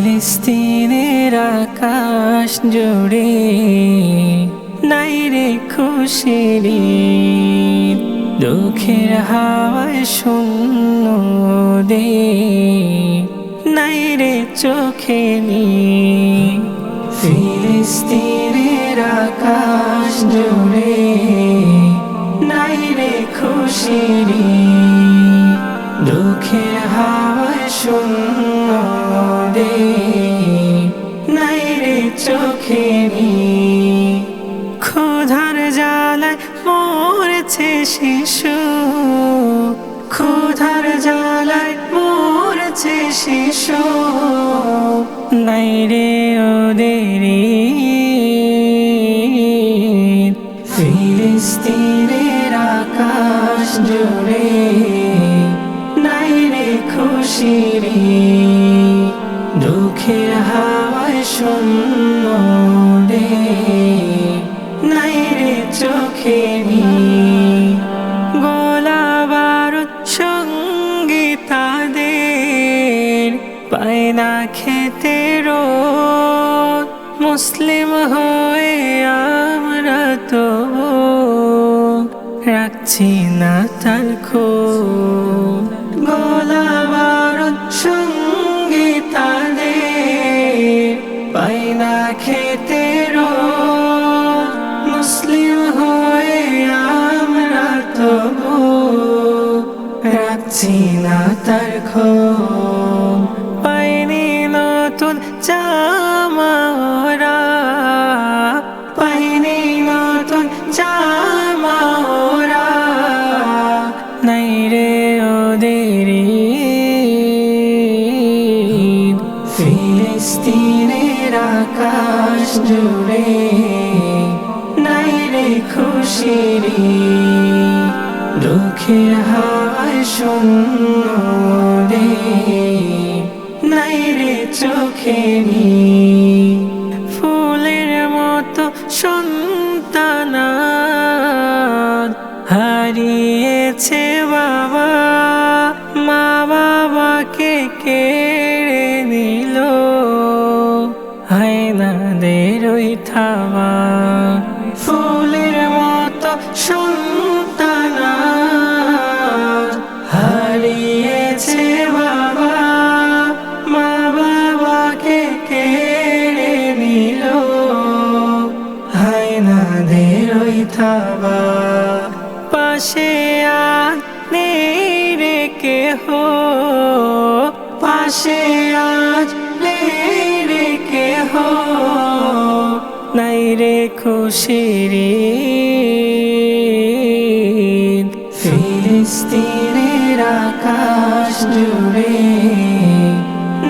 ফিলিস্তিনের আকাশ জুড়ে নাই রে খুশির দুঃখের হাওয়ায় শূন্য দে নাই রে চোখে। ফিলিস্তিনের আকাশ জুড়ে নাই রে খুশির। দুঃখের হাওয়ায় শূন্য দে নাই রে চোখে। ক্ষুধার জ্বালায় মরছে শিশু ক্ষুধার জ্বালায় মরছে শিশু। নাই রে ওদের ফিলিস্তিনের আকাশ জুড়ে নাই রে দুঃখের হাওয়ায় শূন্য রে। পায় না খেতে রোদ। মুসলিম হয়ে আমরা তো রাখছি না তার গোলা বারুদ, সঙ্গী পাই না খেতে মুসলিম হয়ে আমরা তবু রাখছি না তার খোঁজ আকাশ জুড়ে নাই রে খুশির। দুঃখের হাওয়ায় শূন্য রে নাই রে। ফুলের মতো সন্তান হারিয়েছে বাবা, মা বাবাকে কেড়ে নিল হয় ওই ফুলের মতো সন্তান হারিয়েছে বাবা। মা বাবাকে কেড়ে নিল। হয় না দের ওই থাবা। পাশে আর নেই রে কেহ। পাশে আজ রে কেহ। রে খুশির ঈদ। ফিলিস্তিনের আকাশ জুড়ে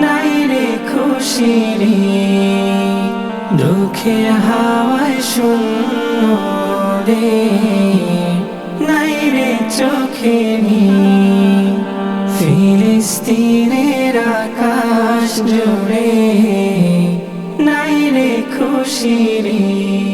নাই রে খুশির ঈদ। দুঃখের হাওয়ায় শূন্য রে নাই রে চোখে। ফিলিস্তিনের আকাশ জুড়ে শিরিন